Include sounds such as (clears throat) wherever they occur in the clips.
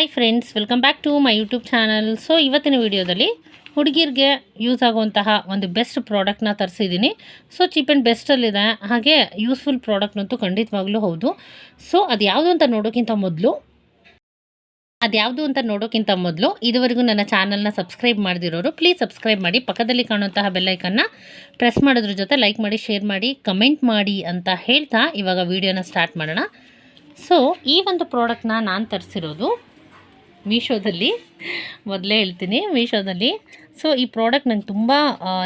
Hi friends welcome back to my YouTube channel so ಇವತ್ತಿನ ವಿಡಿಯೋದಲ್ಲಿ ಹುಡುಗಿರಿಗೆ ಯೂಸ್ ಆಗುವಂತಹ ಒಂದು ಬೆಸ್ಟ್ ಪ್ರಾಡಕ್ಟ್ನ ತರಿಸಿದ್ದೀನಿ ಸೊ ಚೀಪ್ ಆ್ಯಂಡ್ ಬೆಸ್ಟಲ್ಲಿದೆ ಹಾಗೆ ಯೂಸ್ಫುಲ್ ಪ್ರಾಡಕ್ಟ್ನಂತೂ ಖಂಡಿತವಾಗ್ಲೂ ಹೌದು. ಸೊ ಅದು ಯಾವುದು ಅಂತ ನೋಡೋಕ್ಕಿಂತ ಮೊದಲು ಅದ್ಯಾವುದು ಅಂತ ನೋಡೋಕ್ಕಿಂತ ಮೊದಲು ಇದುವರೆಗೂ ನನ್ನ ಚಾನಲ್ನ ಸಬ್ಸ್ಕ್ರೈಬ್ ಮಾಡಿದಿರೋರು ಪ್ಲೀಸ್ ಸಬ್ಸ್ಕ್ರೈಬ್ ಮಾಡಿ. ಪಕ್ಕದಲ್ಲಿ ಕಾಣುವಂತಹ ಬೆಲ್ಲೈಕನ್ನ ಪ್ರೆಸ್ ಮಾಡೋದ್ರ ಜೊತೆ ಲೈಕ್ ಮಾಡಿ ಶೇರ್ ಮಾಡಿ ಕಮೆಂಟ್ ಮಾಡಿ ಅಂತ ಹೇಳ್ತಾ ಇವಾಗ ವಿಡಿಯೋನ ಸ್ಟಾರ್ಟ್ ಮಾಡೋಣ. ಸೊ ಈ ಒಂದು ಪ್ರಾಡಕ್ಟ್ನ ನಾನು ತರಿಸಿರೋದು ಮೀಶೋದಲ್ಲಿ ಮೊದಲೇ ಹೇಳ್ತೀನಿ, ಮೀಶೋದಲ್ಲಿ. ಸೊ ಈ ಪ್ರಾಡಕ್ಟ್ ನಂಗೆ ತುಂಬ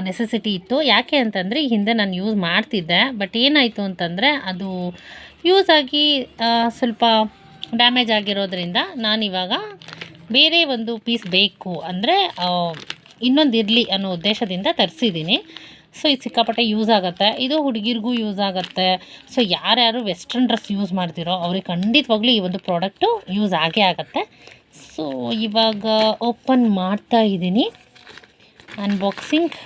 ನೆಸೆಸಿಟಿ ಇತ್ತು. ಯಾಕೆ ಅಂತಂದರೆ, ಈ ಹಿಂದೆ ನಾನು ಯೂಸ್ ಮಾಡ್ತಿದ್ದೆ ಬಟ್ ಏನಾಯಿತು ಅಂತಂದರೆ, ಅದು ಯೂಸ್ ಆಗಿ ಸ್ವಲ್ಪ ಡ್ಯಾಮೇಜ್ ಆಗಿರೋದ್ರಿಂದ ನಾನಿವಾಗ ಬೇರೆ ಒಂದು ಪೀಸ್ ಬೇಕು ಅಂದರೆ ಇನ್ನೊಂದು ಇರಲಿ ಅನ್ನೋ ಉದ್ದೇಶದಿಂದ ತರಿಸಿದ್ದೀನಿ. ಸೊ ಇದು ಸಿಕ್ಕಾಪಟ್ಟೆ ಯೂಸ್ ಆಗುತ್ತೆ. ಇದು ಹುಡುಗಿರಿಗೂ ಯೂಸ್ ಆಗುತ್ತೆ. ಸೊ ಯಾರ್ಯಾರು ವೆಸ್ಟರ್ನ್ ಡ್ರೆಸ್ ಯೂಸ್ ಮಾಡ್ತಿರೋ, ಅವ್ರಿಗೆ ಖಂಡಿತವಾಗ್ಲೂ ಈ ಒಂದು ಪ್ರಾಡಕ್ಟು ಯೂಸ್ ಆಗೇ ಆಗುತ್ತೆ. ಸೊ ಇವಾಗ ಓಪನ್ ಮಾಡ್ತಾ ಇದ್ದೀನಿ. ಅನ್ಬಾಕ್ಸಿಂಗ್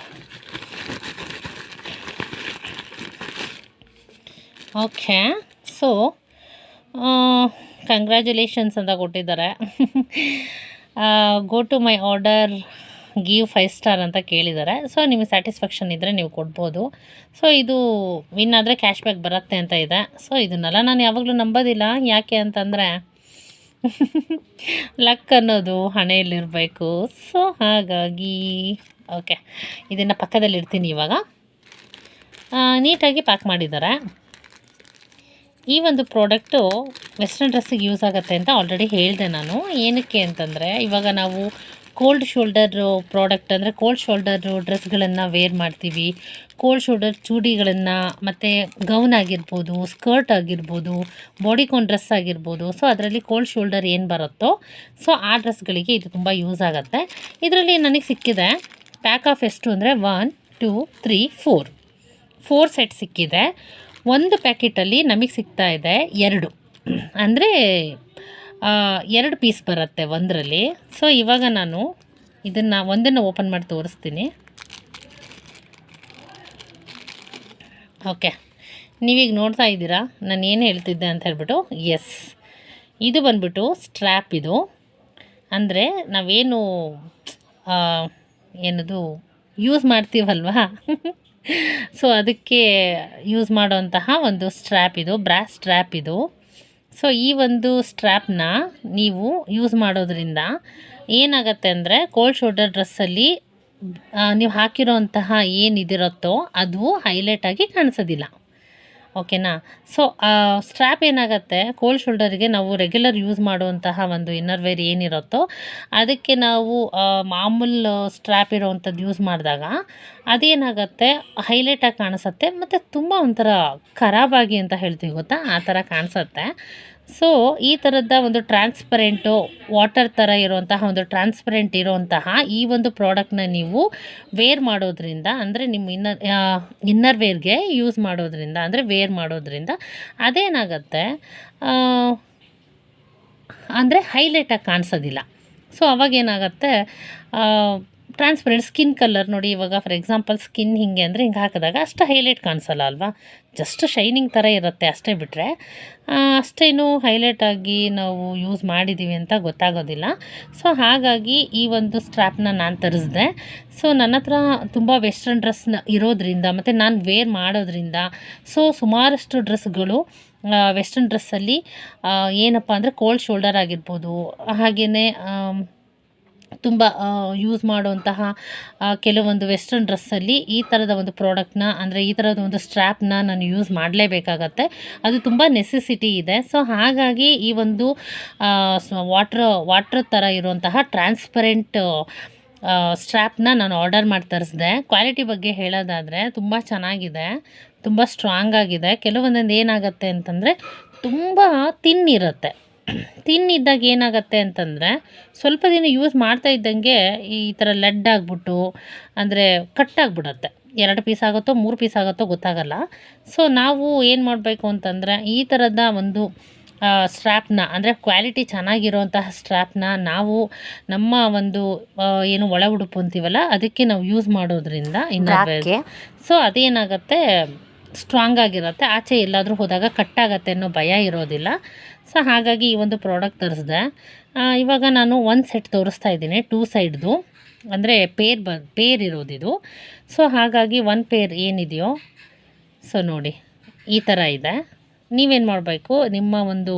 ಓಕೆ ಸೊ ಕಂಗ್ರ್ಯಾಚುಲೇಷನ್ಸ್ ಅಂತ ಕೊಟ್ಟಿದ್ದಾರೆ. Go to my order give five star ಅಂತ ಕೇಳಿದ್ದಾರೆ. ಸೊ ನಿಮಗೆ ಸ್ಯಾಟಿಸ್ಫ್ಯಾಕ್ಷನ್ ಇದ್ದರೆ ನೀವು ಕೊಡ್ಬೋದು. ಸೊ ಇದು ವಿನ್ ಆದರೆ ಕ್ಯಾಶ್ ಬ್ಯಾಕ್ ಬರುತ್ತೆ ಅಂತ ಇದೆ. ಸೊ ಇದನ್ನೆಲ್ಲ ನಾನು ಯಾವಾಗಲೂ ನಂಬೋದಿಲ್ಲ. ಯಾಕೆ ಅಂತಂದರೆ (laughs) ಲಕ್ ಅನ್ನೋದು ಹಣೆಯಲ್ಲಿರಬೇಕು. ಸೊ ಹಾಗಾಗಿ ಓಕೆ ಇದನ್ನು ಪಕ್ಕದಲ್ಲಿ ಇಡ್ತೀನಿ ಇವಾಗ. ನೀಟಾಗಿ ಪ್ಯಾಕ್ ಮಾಡಿದ್ದಾರೆ. ಈ ಒಂದು ಪ್ರಾಡಕ್ಟು ವೆಸ್ಟರ್ನ್ ಡ್ರೆಸ್ಸಿಗೆ ಯೂಸ್ ಆಗುತ್ತೆ ಅಂತ ಆಲ್ರೆಡಿ ಹೇಳಿದೆ ನಾನು. ಏನಕ್ಕೆ ಅಂತಂದರೆ, ಇವಾಗ ನಾವು ಕೋಲ್ಡ್ ಶೋಲ್ಡರ್ ಪ್ರಾಡಕ್ಟ್ ಅಂದರೆ ಕೋಲ್ಡ್ ಶೋಲ್ಡರ್ ಡ್ರೆಸ್ಗಳನ್ನು ವೇರ್ ಮಾಡ್ತೀವಿ. ಕೋಲ್ಡ್ ಶೋಲ್ಡರ್ ಚೂಡಿಗಳನ್ನು ಮತ್ತು ಗೌನ್ ಆಗಿರ್ಬೋದು ಸ್ಕರ್ಟ್ ಆಗಿರ್ಬೋದು ಬಾಡಿಕೋನ್ ಡ್ರೆಸ್ ಆಗಿರ್ಬೋದು. ಸೊ ಅದರಲ್ಲಿ ಕೋಲ್ಡ್ ಶೋಲ್ಡರ್ ಏನು ಬರುತ್ತೋ ಸೊ ಆ ಡ್ರೆಸ್ಗಳಿಗೆ ಇದು ತುಂಬ ಯೂಸ್ ಆಗುತ್ತೆ. ಇದರಲ್ಲಿ ನನಗೆ ಸಿಕ್ಕಿದೆ ಪ್ಯಾಕ್ ಆಫ್ ಎಷ್ಟು ಅಂದರೆ one two three four four set ಸಿಕ್ಕಿದೆ. ಒಂದು ಪ್ಯಾಕೆಟಲ್ಲಿ ನಮಗೆ ಸಿಗ್ತಾ ಇದೆ ಎರಡು. ಅಂದರೆ ಎರಡು ಪೀಸ್ ಬರುತ್ತೆ ಒಂದರಲ್ಲಿ. ಸೊ ಇವಾಗ ನಾನು ಇದನ್ನು ಒಂದನ್ನು ಓಪನ್ ಮಾಡಿ ತೋರಿಸ್ತೀನಿ. ಓಕೆ ನೀವೀಗ ನೋಡ್ತಾ ಇದ್ದೀರಾ? ನಾನು ಏನು ಹೇಳ್ತಿದ್ದೆ ಅಂತ ಹೇಳ್ಬಿಟ್ಟು ಎಸ್ ಇದು ಬಂದ್ಬಿಟ್ಟು ಸ್ಟ್ರ್ಯಾಪ್ ಇದು. ಅಂದರೆ ನಾವೇನು ಏನದು ಯೂಸ್ ಮಾಡ್ತೀವಲ್ವಾ? (laughs) ಸೊ ಅದಕ್ಕೆ ಯೂಸ್ ಮಾಡೋಂತಹ ಒಂದು ಸ್ಟ್ರ್ಯಾಪ್ ಇದು ಬ್ರಾಸ್ ಸ್ಟ್ರ್ಯಾಪ್ ಇದು. ಸೊ ಈ ಒಂದು ಸ್ಟ್ರ್ಯಾಪ್ನ ನೀವು ಯೂಸ್ ಮಾಡೋದ್ರಿಂದ ಏನಾಗತ್ತೆ ಅಂದರೆ ಕೋಲ್ಡ್ ಶೋಲ್ಡರ್ ಡ್ರೆಸ್ಸಲ್ಲಿ ನೀವು ಹಾಕಿರೋಂತಹ ಏನಿದಿರುತ್ತೋ ಅದು ಹೈಲೈಟ್ ಆಗಿ ಕಾಣಿಸೋದಿಲ್ಲ. ಓಕೆನಾ? ಸೊ ಸ್ಟ್ರ್ಯಾಪ್ ಏನಾಗುತ್ತೆ? ಕೋಲ್ಡ್ ಶೋಲ್ಡರ್ಗೆ ನಾವು ರೆಗ್ಯುಲರ್ ಯೂಸ್ ಮಾಡುವಂತಹ ಒಂದು ಇನ್ನರ್ ವೇರ್ ಏನಿರುತ್ತೋ, ಅದಕ್ಕೆ ನಾವು ಮಾಮೂಲು ಸ್ಟ್ರ್ಯಾಪ್ ಇರೋವಂಥದ್ದು ಯೂಸ್ ಮಾಡಿದಾಗ, ಅದೇನಾಗುತ್ತೆ? ಹೈಲೈಟಾಗಿ ಕಾಣಿಸುತ್ತೆ, ಮತ್ತು ತುಂಬ ಒಂಥರ ಖರಾಬಾಗಿ ಅಂತ ಹೇಳ್ತೀವಿ ಗೊತ್ತಾ? ಆ ಥರ ಕಾಣಿಸುತ್ತೆ. ಸೊ ಈ ಥರದ ಒಂದು ಟ್ರಾನ್ಸ್ಪರೆಂಟು ವಾಟರ್ ಥರ ಇರುವಂತಹ ಒಂದು ಟ್ರಾನ್ಸ್ಪರೆಂಟ್ ಇರುವಂತಹ ಈ ಒಂದು ಪ್ರಾಡಕ್ಟ್ನ ನೀವು ವೇರ್ ಮಾಡೋದ್ರಿಂದ, ಅಂದರೆ ನಿಮ್ಮ ಇನ್ನರ್ ಇನ್ನರ್ ವೇರ್ಗೆ ಯೂಸ್ ಮಾಡೋದ್ರಿಂದ, ಅಂದರೆ ವೇರ್ ಮಾಡೋದ್ರಿಂದ ಅದೇನಾಗತ್ತೆ? ಅಂದರೆ ಹೈಲೈಟಾಗಿ ಕಾಣಿಸೋದಿಲ್ಲ. ಸೊ ಅವಾಗೇನಾಗತ್ತೆ ಟ್ರಾನ್ಸ್ಪರೆಂಟ್ ಸ್ಕಿನ್ ಕಲರ್ ನೋಡಿ ಇವಾಗ ಫಾರ್ ಎಕ್ಸಾಂಪಲ್ ಸ್ಕಿನ್ ಹಿಂಗೆ ಅಂದರೆ ಹಿಂಗೆ ಹಾಕಿದಾಗ ಅಷ್ಟು ಹೈಲೈಟ್ ಕಾಣಿಸಲ್ಲ ಅಲ್ವಾ? ಜಸ್ಟ್ ಶೈನಿಂಗ್ ಥರ ಇರುತ್ತೆ ಅಷ್ಟೇ ಬಿಟ್ಟರೆ ಅಷ್ಟೇನು ಹೈಲೈಟ್ ಆಗಿ ನಾವು ಯೂಸ್ ಮಾಡಿದ್ದೀವಿ ಅಂತ ಗೊತ್ತಾಗೋದಿಲ್ಲ. ಸೊ ಹಾಗಾಗಿ ಈ ಒಂದು ಸ್ಟ್ರ್ಯಾಪ್ನ ನಾನು ತರಿಸಿದೆ. ಸೊ ನನ್ನ ಹತ್ರ ತುಂಬ ವೆಸ್ಟರ್ನ್ ಡ್ರೆಸ್ನ ಇರೋದ್ರಿಂದ ಮತ್ತು ನಾನು ವೇರ್ ಮಾಡೋದ್ರಿಂದ ಸೊ ಸುಮಾರಷ್ಟು ಡ್ರೆಸ್ಗಳು ವೆಸ್ಟರ್ನ್ ಡ್ರೆಸ್ಸಲ್ಲಿ ಏನಪ್ಪ ಅಂದರೆ ಕೋಲ್ಡ್ ಶೋಲ್ಡರ್ ಆಗಿರ್ಬೋದು ಹಾಗೆಯೇ ತುಂಬ ಯೂಸ್ ಮಾಡುವಂತಹ ಕೆಲವೊಂದು ವೆಸ್ಟರ್ನ್ ಡ್ರೆಸ್ಸಲ್ಲಿ ಈ ಥರದ ಒಂದು ಪ್ರಾಡಕ್ಟ್ನ ಅಂದರೆ ಈ ಥರದ ಒಂದು ಸ್ಟ್ರ್ಯಾಪ್ನ ನಾನು ಯೂಸ್ ಮಾಡಲೇಬೇಕಾಗತ್ತೆ. ಅದು ತುಂಬ ನೆಸೆಸಿಟಿ ಇದೆ. ಸೊ ಹಾಗಾಗಿ ಈ ಒಂದು ವಾಟ್ರ್ ವಾಟ್ರ್ ಥರ ಇರುವಂತಹ ಟ್ರಾನ್ಸ್ಪರೆಂಟ್ ಸ್ಟ್ರ್ಯಾಪ್ನ ನಾನು ಆರ್ಡರ್ ಮಾಡಿ ತರಿಸಿದೆ. ಕ್ವಾಲಿಟಿ ಬಗ್ಗೆ ಹೇಳೋದಾದರೆ ತುಂಬ ಚೆನ್ನಾಗಿದೆ. ತುಂಬ ಸ್ಟ್ರಾಂಗ್ ಆಗಿದೆ. ಕೆಲವೊಂದೊಂದು ಏನಾಗುತ್ತೆ ಅಂತಂದರೆ ತುಂಬ ತಿನ್ ಇರುತ್ತೆ. ತಿನ್ ಇದ್ದಾಗ ಏನಾಗುತ್ತೆ ಅಂತಂದರೆ ಸ್ವಲ್ಪ ದಿನ ಯೂಸ್ ಮಾಡ್ತಾ ಇದ್ದಂಗೆ ಈ ಥರ ಲೆಡ್ ಆಗಿಬಿಟ್ಟು ಅಂದರೆ ಕಟ್ಟಾಗ್ಬಿಡತ್ತೆ ಆಗಿಬಿಡುತ್ತೆ. ಎರಡು ಪೀಸ್ ಆಗುತ್ತೋ ಮೂರು ಪೀಸ್ ಆಗುತ್ತೋ ಗೊತ್ತಾಗಲ್ಲ. ಸೊ ನಾವು ಏನು ಮಾಡಬೇಕು ಅಂತಂದರೆ ಈ ಥರದ ಒಂದು ಸ್ಟ್ರ್ಯಾಪ್ನ ಅಂದರೆ ಕ್ವಾಲಿಟಿ ಚೆನ್ನಾಗಿರೋಂತಹ ಸ್ಟ್ರ್ಯಾಪ್ನ ನಾವು ನಮ್ಮ ಒಂದು ಏನು ಒಳ ಉಡುಪು ಅಂತೀವಲ್ಲ ಅದಕ್ಕೆ ನಾವು ಯೂಸ್ ಮಾಡೋದ್ರಿಂದ ಇನ್ನು ಸೊ ಅದೇನಾಗುತ್ತೆ ಸ್ಟ್ರಾಂಗ್ ಆಗಿರುತ್ತೆ. ಆಚೆ ಎಲ್ಲಾದರೂ ಹೋದಾಗ ಕಟ್ಟಾಗತ್ತೆ ಅನ್ನೋ ಭಯ ಇರೋದಿಲ್ಲ. ಸೊ ಹಾಗಾಗಿ ಈ ಒಂದು ಪ್ರಾಡಕ್ಟ್ ತರಿಸಿದೆ. ಇವಾಗ ನಾನು ಒಂದು ಸೆಟ್ ತೋರಿಸ್ತಾ ಇದ್ದೀನಿ ಟೂ ಸೈಡ್ದು ಅಂದರೆ ಪೇರ್ ಬ ಪೇರ್ ಇರೋದಿದು. ಸೊ ಹಾಗಾಗಿ ಒನ್ ಪೇರ್ ಏನಿದೆಯೋ ಸೊ ನೋಡಿ ಈ ಥರ ಇದೆ. ನೀವೇನು ಮಾಡಬೇಕು? ನಿಮ್ಮ ಒಂದು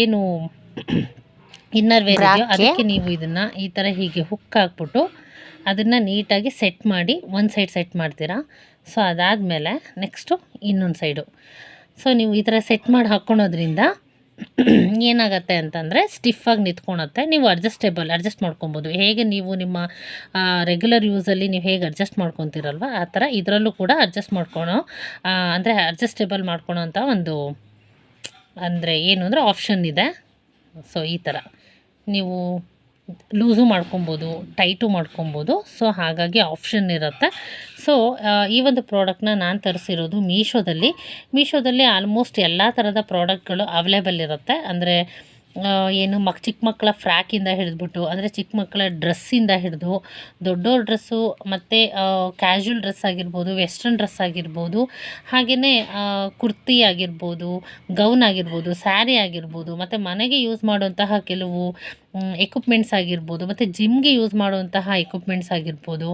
ಏನು (clears throat) ಇನ್ನರ್ ವೇರ್ ಇದೆಯೋ ಅದಕ್ಕೆ ನೀವು ಇದನ್ನು ಈ ಥರ ಹೀಗೆ ಹುಕ್ ಹಾಕ್ಬಿಟ್ಟು ಅದನ್ನು ನೀಟಾಗಿ ಸೆಟ್ ಮಾಡಿ ಒಂದು ಸೈಡ್ ಸೆಟ್ ಮಾಡ್ತೀರಾ? ಸೊ ಅದಾದಮೇಲೆ ನೆಕ್ಸ್ಟು ಇನ್ನೊಂದು ಸೈಡು ಸೊ ನೀವು ಈ ಥರ ಸೆಟ್ ಮಾಡಿ ಹಾಕ್ಕೊಳೋದ್ರಿಂದ (clears throat) ಏನಾಗುತ್ತೆ ಅಂತಂದರೆ ಸ್ಟಿಫಾಗಿ ನಿಂತ್ಕೊಳತ್ತೆ. ನೀವು ಅಡ್ಜಸ್ಟೇಬಲ್ ಅಡ್ಜಸ್ಟ್ ಮಾಡ್ಕೊಬೋದು. ಹೇಗೆ ನೀವು ನಿಮ್ಮ ರೆಗ್ಯುಲರ್ ಯೂಸಲ್ಲಿ ನೀವು ಹೇಗೆ ಅಡ್ಜಸ್ಟ್ ಮಾಡ್ಕೊತೀರಲ್ವ? ಆ ಥರ ಇದರಲ್ಲೂ ಕೂಡ ಅಡ್ಜಸ್ಟ್ ಮಾಡ್ಕೊಳೋ ಅಂದರೆ ಅಡ್ಜಸ್ಟೇಬಲ್ ಮಾಡ್ಕೊಳೋ ಅಂತ ಒಂದು, ಅಂದರೆ ಏನು ಅಂದರೆ ಆಪ್ಷನ್ ಇದೆ. ಸೊ ಈ ಥರ ನೀವು ಲೂಸು ಮಾಡ್ಕೊಬೋದು ಟೈಟು ಮಾಡ್ಕೊಬೋದು. ಸೊ ಹಾಗಾಗಿ ಆಪ್ಷನ್ ಇರುತ್ತೆ. ಸೊ ಈ ಒಂದು ಪ್ರಾಡಕ್ಟ್ನ ನಾನು ತರಿಸಿರೋದು ಮೀಶೋದಲ್ಲಿ ಮೀಶೋದಲ್ಲಿ ಆಲ್ಮೋಸ್ಟ್ ಎಲ್ಲ ಥರದ ಪ್ರಾಡಕ್ಟ್ಗಳು ಅವೈಲೇಬಲ್ ಇರುತ್ತೆ. ಅಂದರೆ ಏನು ಮಕ್ ಚಿಕ್ಕ ಮಕ್ಕಳ ಫ್ರ್ಯಾಕಿಂದ ಹಿಡಿದ್ಬಿಟ್ಟು, ಅಂದರೆ ಚಿಕ್ಕ ಮಕ್ಕಳ ಡ್ರೆಸ್ಸಿಂದ ಹಿಡಿದು, ದೊಡ್ಡೋರ್ ಡ್ರೆಸ್ಸು ಮತ್ತು ಕ್ಯಾಶುವಲ್ ಡ್ರೆಸ್ ಆಗಿರ್ಬೋದು ವೆಸ್ಟರ್ನ್ ಡ್ರೆಸ್ ಆಗಿರ್ಬೋದು ಹಾಗೆಯೇ ಕುರ್ತಿ ಆಗಿರ್ಬೋದು ಗೌನ್ ಆಗಿರ್ಬೋದು ಸ್ಯಾರಿ ಆಗಿರ್ಬೋದು, ಮತ್ತು ಮನೆಗೆ ಯೂಸ್ ಮಾಡುವಂತಹ ಕೆಲವು ಎಕ್ವಿಪ್ಮೆಂಟ್ಸ್ ಆಗಿರ್ಬೋದು, ಮತ್ತು ಜಿಮ್ಗೆ ಯೂಸ್ ಮಾಡುವಂತಹ ಎಕ್ವಿಪ್ಮೆಂಟ್ಸ್ ಆಗಿರ್ಬೋದು.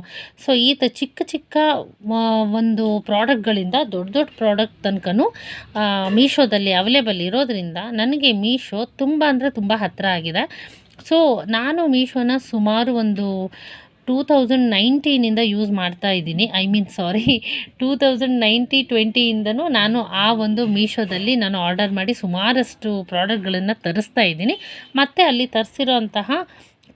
ಸೊ ಈ ತ ಚಿಕ್ಕ ಚಿಕ್ಕ ಒಂದು ಪ್ರಾಡಕ್ಟ್ಗಳಿಂದ ದೊಡ್ಡ ದೊಡ್ಡ ಪ್ರಾಡಕ್ಟ್ ತನಕನೂ ಮೀಶೋದಲ್ಲಿ ಅವೈಲೇಬಲ್ ಇರೋದರಿಂದ ನನಗೆ ಮೀಶೋ ತುಂಬ ಅಂದರೆ ತುಂಬ ಹತ್ತಿರ ಆಗಿದೆ. ಸೊ ನಾನು ಮೀಶೋನ ಸುಮಾರು ಒಂದು ಟೂ ತೌಸಂಡ್ ನೈನ್ಟೀನಿಂದ ಯೂಸ್ ಮಾಡ್ತಾ ಇದ್ದೀನಿ. I mean sorry two thousand ninety ಟ್ವೆಂಟಿಯಿಂದನೂ ನಾನು ಆ ಒಂದು ಮೀಶೋದಲ್ಲಿ ನಾನು ಆರ್ಡರ್ ಮಾಡಿ ಸುಮಾರಷ್ಟು ಪ್ರಾಡಕ್ಟ್ಗಳನ್ನು ತರಿಸ್ತಾ ಇದ್ದೀನಿ. ಮತ್ತು ಅಲ್ಲಿ ತರಿಸಿರೋ ಅಂತಹ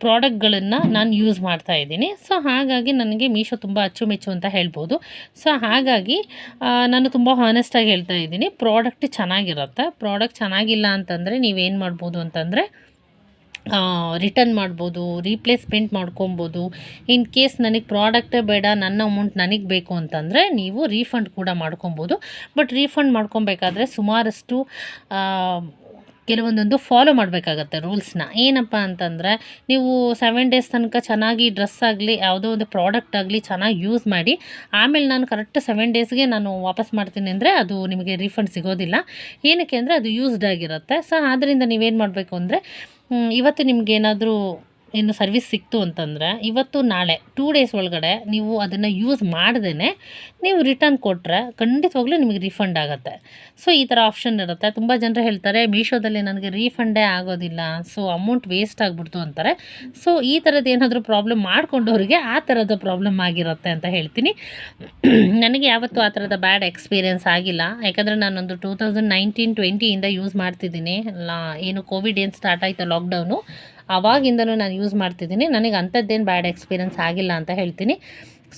ಪ್ರಾಡಕ್ಟ್ಗಳನ್ನು ನಾನು ಯೂಸ್ ಮಾಡ್ತಾ ಇದ್ದೀನಿ. ಸೊ ಹಾಗಾಗಿ ನನಗೆ ಮೀಶೋ ತುಂಬ ಅಚ್ಚುಮೆಚ್ಚು ಅಂತ ಹೇಳ್ಬೋದು. ಸೊ ಹಾಗಾಗಿ ನಾನು ತುಂಬ ಹಾನೆಸ್ಟಾಗಿ ಹೇಳ್ತಾ ಇದ್ದೀನಿ. ಪ್ರಾಡಕ್ಟ್ ಚೆನ್ನಾಗಿರುತ್ತೆ. ಪ್ರಾಡಕ್ಟ್ ಚೆನ್ನಾಗಿಲ್ಲ ಅಂತಂದರೆ ನೀವೇನು ಮಾಡ್ಬೋದು ಅಂತಂದರೆ ರಿಟರ್ನ್ ಮಾಡ್ಬೋದು ರೀಪ್ಲೇಸ್ಮೆಂಟ್ ಮಾಡ್ಕೊಬೋದು. ಇನ್ ಕೇಸ್ ನನಗೆ ಪ್ರಾಡಕ್ಟೇ ಬೇಡ, ನನ್ನ ಅಮೌಂಟ್ ನನಗೆ ಬೇಕು ಅಂತಂದರೆ ನೀವು ರೀಫಂಡ್ ಕೂಡ ಮಾಡ್ಕೊಬೋದು. ಬಟ್ ರೀಫಂಡ್ ಮಾಡ್ಕೊಬೇಕಾದ್ರೆ ಸುಮಾರಷ್ಟು ಕೆಲವೊಂದೊಂದು ಫಾಲೋ ಮಾಡಬೇಕಾಗತ್ತೆ ರೂಲ್ಸ್ನ ಏನಪ್ಪ ಅಂತಂದರೆ ನೀವು ಸೆವೆನ್ ಡೇಸ್ ತನಕ ಚೆನ್ನಾಗಿ ಡ್ರೆಸ್ ಆಗಲಿ, ಯಾವುದೋ ಒಂದು ಪ್ರಾಡಕ್ಟ್ ಆಗಲಿ ಚೆನ್ನಾಗಿ ಯೂಸ್ ಮಾಡಿ, ಆಮೇಲೆ ನಾನು ಕರೆಕ್ಟ್ ಸೆವೆನ್ ಡೇಸ್ಗೆ ನಾನು ವಾಪಸ್ ಮಾಡ್ತೀನಿ ಅಂದರೆ ಅದು ನಿಮಗೆ ರೀಫಂಡ್ ಸಿಗೋದಿಲ್ಲ. ಏನಕ್ಕೆ ಅಂದರೆ ಅದು ಯೂಸ್ಡ್ ಆಗಿರುತ್ತೆ. ಸೊ ಆದ್ದರಿಂದ ನೀವೇನು ಮಾಡಬೇಕು ಅಂದರೆ ಇವತ್ತು ನಿಮ್ಗೇನಾದರೂ ಇನ್ನು ಸರ್ವಿಸ್ ಸಿಕ್ತು ಅಂತಂದರೆ ಇವತ್ತು ನಾಳೆ ಟೂ ಡೇಸ್ ಒಳಗಡೆ ನೀವು ಅದನ್ನು ಯೂಸ್ ಮಾಡ್ದೇ ನೀವು ರಿಟರ್ನ್ ಕೊಟ್ಟರೆ ಖಂಡಿತವಾಗ್ಲೂ ನಿಮಗೆ ರೀಫಂಡ್ ಆಗುತ್ತೆ. ಸೊ ಈ ಥರ ಆಪ್ಷನ್ ಇರುತ್ತೆ. ತುಂಬ ಜನರು ಹೇಳ್ತಾರೆ, ಮೀಶೋದಲ್ಲಿ ನನಗೆ ರೀಫಂಡೇ ಆಗೋದಿಲ್ಲ. ಸೊ ಅಮೌಂಟ್ ವೇಸ್ಟ್ ಆಗಿಬಿಡ್ತು ಅಂತಾರೆ. ಸೊ ಈ ಥರದ್ದು ಏನಾದರೂ ಪ್ರಾಬ್ಲಮ್ ಮಾಡಿಕೊಂಡವ್ರಿಗೆ ಆ ಥರದ ಪ್ರಾಬ್ಲಮ್ ಆಗಿರುತ್ತೆ ಅಂತ ಹೇಳ್ತೀನಿ. ನನಗೆ ಯಾವತ್ತೂ ಆ ಥರದ ಬ್ಯಾಡ್ ಎಕ್ಸ್ಪೀರಿಯೆನ್ಸ್ ಆಗಿಲ್ಲ. ಯಾಕಂದರೆ ನಾನೊಂದು ಟೂ ತೌಸಂಡ್ ನೈನ್ಟೀನ್ ಟ್ವೆಂಟಿಯಿಂದ ಯೂಸ್ ಮಾಡ್ತಿದ್ದೀನಿ. ಏನು ಕೋವಿಡ್ ಏನು ಸ್ಟಾರ್ಟ್ ಆಯಿತು ಲಾಕ್ಡೌನು ಆವಾಗಿಂದನೂ ನಾನು ಯೂಸ್ ಮಾಡ್ತಿದ್ದೀನಿ. ನನಗೆ ಅಂಥದ್ದೇನು ಬ್ಯಾಡ್ ಎಕ್ಸ್ಪೀರಿಯನ್ಸ್ ಆಗಿಲ್ಲ ಅಂತ ಹೇಳ್ತೀನಿ.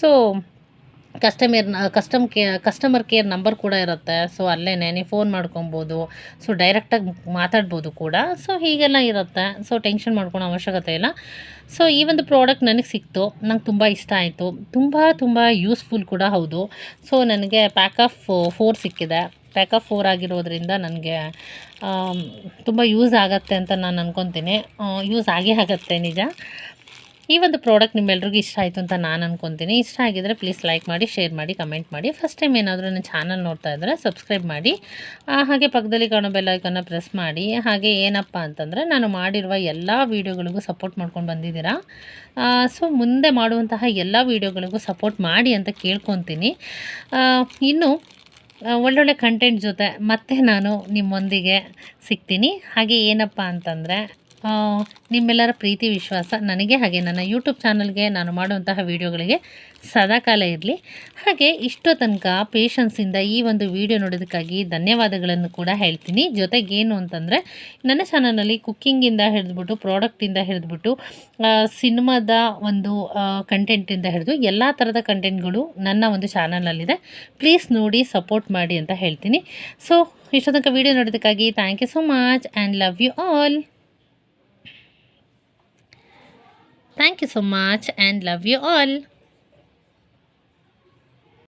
So customer custom care customer care number ಕೂಡ ಇರುತ್ತೆ. ಸೊ ಅಲ್ಲೇ ನೀವು ಫೋನ್ ಮಾಡ್ಕೊಬೋದು. ಸೊ ಡೈರೆಕ್ಟಾಗಿ ಮಾತಾಡ್ಬೋದು ಕೂಡ. ಸೊ ಹೀಗೆಲ್ಲ ಇರುತ್ತೆ. ಸೊ ಟೆನ್ಷನ್ ಮಾಡ್ಕೊಳೋ ಅವಶ್ಯಕತೆ ಇಲ್ಲ. ಸೊ ಈ ಒಂದು ಪ್ರಾಡಕ್ಟ್ ನನಗೆ ಸಿಕ್ತು. ನಂಗೆ ತುಂಬ ಇಷ್ಟ ಆಯಿತು. ತುಂಬ ತುಂಬ ಯೂಸ್ಫುಲ್ ಕೂಡ ಹೌದು. ಸೊ ನನಗೆ ಪ್ಯಾಕ್ ಆಫ್ ಫೋರ್ ಸಿಕ್ಕಿದೆ. ಪ್ಯಾಕ್ ಫೋರ್ ಆಗಿರೋದ್ರಿಂದ ನನಗೆ ತುಂಬ ಯೂಸ್ ಆಗುತ್ತೆ ಅಂತ ನಾನು ಅಂದ್ಕೊತೀನಿ ಯೂಸ್ ಆಗೇ ಆಗುತ್ತೆ, ನಿಜ. ಈ ಒಂದು ಪ್ರಾಡಕ್ಟ್ ನಿಮ್ಮೆಲ್ರಿಗೂ ಇಷ್ಟ ಆಯಿತು ಅಂತ ನಾನು ಅಂದ್ಕೊತೀನಿ ಇಷ್ಟ ಆಗಿದರೆ ಪ್ಲೀಸ್ ಲೈಕ್ ಮಾಡಿ ಶೇರ್ ಮಾಡಿ ಕಮೆಂಟ್ ಮಾಡಿ. ಫಸ್ಟ್ ಟೈಮ್ ಏನಾದರೂ ನನ್ನ ಚಾನಲ್ ನೋಡ್ತಾ ಇದ್ದರೆ ಸಬ್ಸ್ಕ್ರೈಬ್ ಮಾಡಿ. ಹಾಗೆ ಪಕ್ಕದಲ್ಲಿ ಕಾಣೋ ಬೆಲ್ಲೈಕನ್ನ ಪ್ರೆಸ್ ಮಾಡಿ. ಹಾಗೆ ಏನಪ್ಪ ಅಂತಂದರೆ ನಾನು ಮಾಡಿರುವ ಎಲ್ಲ ವೀಡಿಯೋಗಳಿಗೂ ಸಪೋರ್ಟ್ ಮಾಡ್ಕೊಂಡು ಬಂದಿದ್ದೀರಾ. ಸೊ ಮುಂದೆ ಮಾಡುವಂತಹ ಎಲ್ಲ ವೀಡಿಯೋಗಳಿಗೂ ಸಪೋರ್ಟ್ ಮಾಡಿ ಅಂತ ಕೇಳ್ಕೊತೀನಿ. ಇನ್ನು ಒಳ್ಳೊಳ್ಳೆ ಕಂಟೆಂಟ್ ಜೊತೆ ಮತ್ತೆ ನಾನು ನಿಮ್ಮೊಂದಿಗೆ ಸಿಗ್ತೀನಿ. ಹಾಗೆ ಏನಪ್ಪ ಅಂತಂದರೆ ನಿಮ್ಮೆಲ್ಲರ ಪ್ರೀತಿ, ವಿಶ್ವಾಸ ನನಗೆ ಹಾಗೆ ನನ್ನ ಯೂಟ್ಯೂಬ್ ಚಾನಲ್ಗೆ ನಾನು ಮಾಡುವಂತಹ ವೀಡಿಯೋಗಳಿಗೆ ಸದಾಕಾಲ ಇರಲಿ. ಹಾಗೆ ಇಷ್ಟೋ ತನಕ ಪೇಷನ್ಸಿಂದ ಈ ಒಂದು ವಿಡಿಯೋ ನೋಡೋದಕ್ಕಾಗಿ ಧನ್ಯವಾದಗಳನ್ನು ಕೂಡ ಹೇಳ್ತೀನಿ. ಜೊತೆಗೇನು ಅಂತಂದರೆ, ನನ್ನ ಚಾನಲಲ್ಲಿ ಕುಕ್ಕಿಂಗಿಂದ ಹಿಡಿದ್ಬಿಟ್ಟು ಪ್ರಾಡಕ್ಟಿಂದ ಹಿಡಿದ್ಬಿಟ್ಟು ಸಿನಿಮಾದ ಒಂದು ಕಂಟೆಂಟಿಂದ ಹಿಡಿದು ಎಲ್ಲ ಥರದ ಕಂಟೆಂಟ್ಗಳು ನನ್ನ ಒಂದು ಚಾನಲಲ್ಲಿದೆ ಪ್ಲೀಸ್ ನೋಡಿ ಸಪೋರ್ಟ್ ಮಾಡಿ ಅಂತ ಹೇಳ್ತೀನಿ. ಸೊ ಇಷ್ಟೋ ತನಕ video ನೋಡೋದಕ್ಕಾಗಿ thank you so much and love you all Thank you so much and love you all.